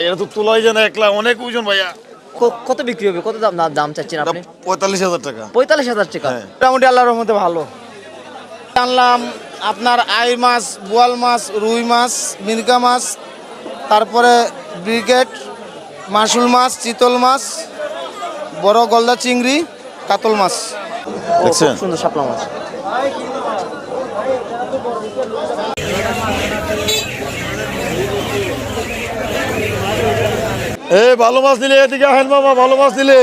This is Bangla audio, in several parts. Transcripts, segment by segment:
এটা তো তোলাই যায় না একলা অনেক ওজন ভাইয়া। কত বিক্রি হবে? কত দাম দাম- চাচ্ছেন আপনি? পঁয়তাল্লিশ হাজার টাকা। পঁয়তাল্লিশ হাজার টাকা। হ্যাঁ। মোটামুটি আল্লাহর রহমতে ভালো। আনলাম আপনার আই মাছ বোয়াল মাছ রুই মাছ মিরকা মাছ তারপরে ব্রিগেড মাসুল মাছ চিতল মাছ বড় গলদা চিংড়ি কাতল মাছ। সুন্দর শাপলা মাছ। এ ভালো মাছ দিলে এদিকে আহেন মামা ভালো মাছ দিলে।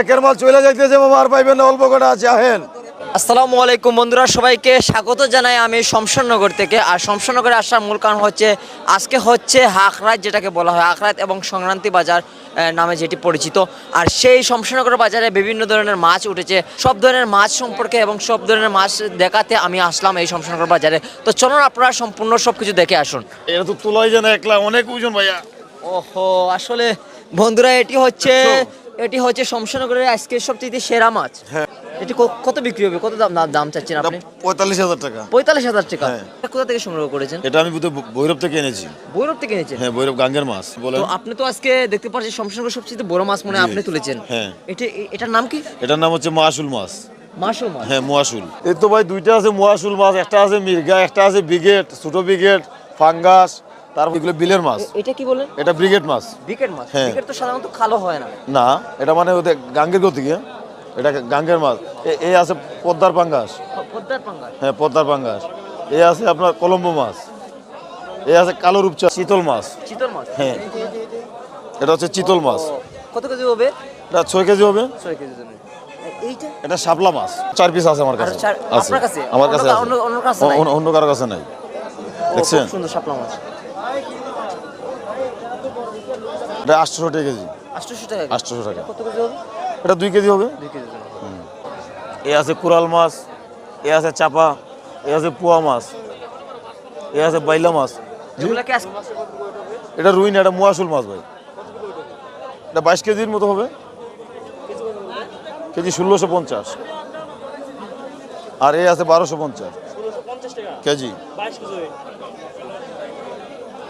একের মাল চলে যাইতেছে মামা আর পাইবেন না অল্প কটা আছে আহেন। আসসালামু আলাইকুম বন্ধুরা সবাইকে স্বাগত জানাই আমি শমশাননগর থেকে। আর শমশাননগরে আসার মূল কারণ হচ্ছে আজকে হচ্ছে হাকরাত যেটাকে বলা হয় হাকরাত এবং সংক্রান্তি বাজার নামে যেটি পরিচিত। আর সেই শমশাননগর বাজারে বিভিন্ন ধরনের মাছ উঠেছে। সব ধরনের মাছ সম্পর্কে এবং সব ধরনের মাছ দেখাতে আমি আসলাম এই শমশাননগর বাজারে। তো চলুন আপনারা সম্পূর্ণ সব কিছু দেখে আসুন। এটা তো তোলাই যায় না একলা অনেক ওজন ভাইয়া। ওহো আসলে বন্ধুরা এটি হচ্ছে এটি হচ্ছে শমশাননগরের আজকে সবচেয়ে সেরা মাছ। হ্যাঁ। এটি কত বিক্রি হবে? কত দাম দাম- চাচ্ছেন আপনি? পঁয়তাল্লিশ হাজার টাকা। পঁয়তাল্লিশ হাজার টাকা। হ্যাঁ। এটা কোথা থেকে সংগ্রহ করেছেন? এটা আমি বোধহয় ভৈরব থেকে এনেছি। ভৈরব থেকে এনেছেন? হ্যাঁ ভৈরব গাঙ্গের মাছ বলেন। তো আপনি তো আজকে দেখতে পাচ্ছেন শমশানগর সবচেয়ে বড় মাছ মনে আপনি তুলেছেন। হ্যাঁ। এটা এটার নাম কি? এটার নাম হচ্ছে মাসুল মাছ। মাসো মাছ? হ্যাঁ মোয়াশুল এই তো ভাই দুইটা আছে মোয়াশুল মাছ একটা আছে মির্গা একটা আছে ব্রিগেড ছোট ব্রিগেড ফাঙ্গাস। তারপর এগুলো বিলের মাছ। এটা কি বলেন এটা ব্রিগেড মাছ। বিকেট মাছ। হ্যাঁ। তো সাধারণত কালো হয় না। না এটা মানে গাঙ্গের গতিকে এটা গাঙ্গের মাছ। এই আছে পদ্মার পাঙ্গাস। পদ্মার পাঙ্গাস। হ্যাঁ পদ্মার পাঙ্গাস। এই আছে আপনার কলম্বো মাছ। এই আছে কালো রূপচা চিতল মাছ। চিতল মাছ? হ্যাঁ। এটা হচ্ছে চিতল মাছ। কত কেজি হবে? এটা ছয় কেজি হবে। ছয় কেজি হবে। এটা শাপলা মাছ। চার পিস আছে আমার কাছে। আছে। আমার কাছে কাছে অন্য কারও কাছে নাই। দেখছেন? সুন্দর শাপলা মাছ। এটা আটশোশো টাকা কেজি। আটশোশো টাকা আটশোশো টাকা। কত কেজি হবে? এটা দুই কেজি হবে? দুই কেজি এ আছে কুরাল মাছ এ আছে চাপা এ আছে পোয়া মাছ এ আছে বাইলা মাছ। এগুলা কি আজকে এটা এটা মুয়াশুল মাছ ভাই। এটা বাইশ কেজির মতো হবে। কেজি ষোলোশো পঞ্চাশ। আর এ আছে বারোশো পঞ্চাশ। কেজি।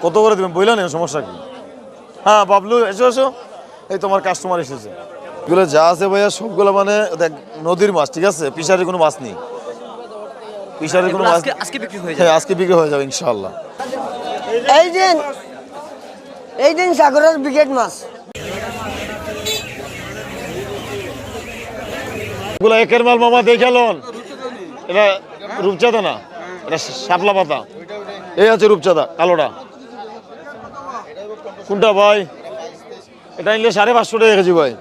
কত করে দেবেন? বইলা নেই সমস্যা কি? হ্যাঁ বাবলু এসো এসো। এই তোমার কাস্টমার এসেছে। এগুলো যা আছে ভাইয়া সবগুলো মানে দেখ নদীর মাছ ঠিক আছে? পিসারের কোনো মাছ নেই। পিসারের কোনো মাছ আজকে আজকে বিক্রি হয়ে হ্যাঁ যাবে। আজকে বিক্রি হয়ে যাবে ইনশাল্লাহ এই দিন এই দিন সাগরের ব্রিগেড মাছ। এগুলো একের মাল মামা দেখালন এটা রূপচাঁদা না? এটা শাপলা পাতা। এই আছে রূপচাঁদা কালোটা। কোনটা ভাই? এটা নিলে সাড়ে পাঁচশো টাকা কেজি ভাই।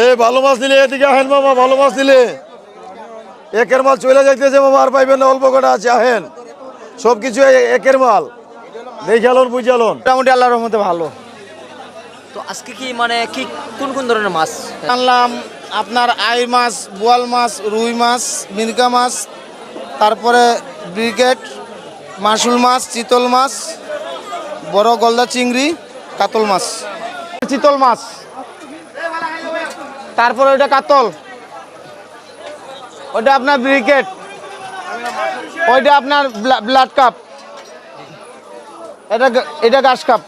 এ ভালো মাছ দিলে এদিকে আহেন মামা ভালো মাছ দিলে। একের মাল চলে যাইতেছে মামা আর পাইবেন না অল্প কটা আছে আহেন। সব কিছু একের মাল। দেখালন বুঝালন। মোটামুটি আল্লাহর রহমতে ভালো। তো আজকে কি মানে কি কোন কোন ধরনের মাছ? আনলাম আপনার আই মাছ বোয়াল মাছ রুই মাছ মিরকা মাছ তারপরে ব্রিগেড মাসুল মাছ চিতল মাছ বড় গলদা চিংড়ি, কাতল মাছ। চিতল মাছ। তারপরে ওইটা কাতল। ওইটা আপনার ব্রিকেট। ওইটা আপনার ব্লাড কাপ। এটা এটা ঘাস কাপ।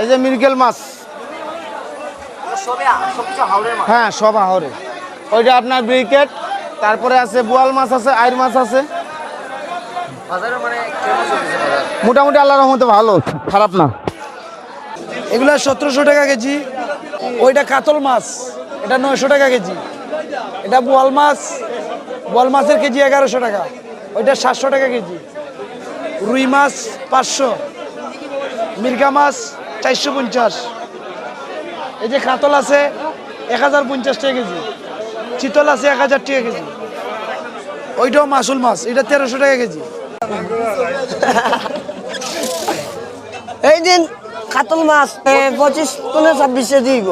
এই যে মিরকেল মাছ। হ্যাঁ সব আহরে। ওইটা আপনার ব্রিকেট। তারপরে আছে বোয়াল মাছ আছে, আইর মাছ আছে। মোটামুটি আল্লাহ রহমতে ভালো খারাপ না। এগুলো সতেরোশো টাকা কেজি ওইটা কাতল মাছ এটা নয়শো টাকা কেজি। এটা বোয়াল মাছ বোয়াল মাছের কেজি এগারোশো টাকা ওইটা সাতশো টাকা কেজি। রুই মাছ পাঁচশো মির্গা মাছ চারশো পঞ্চাশ। এই যে কাতল আছে এক হাজার পঞ্চাশ টাকা কেজি। চিতল আছে এক হাজার টাকা কেজি। ওইটাও মাসুল মাছ এটা তেরোশো টাকা কেজি। এই দিন কাতল মাছ পঁচিশ পনেরো ছাব্বিশে দিব।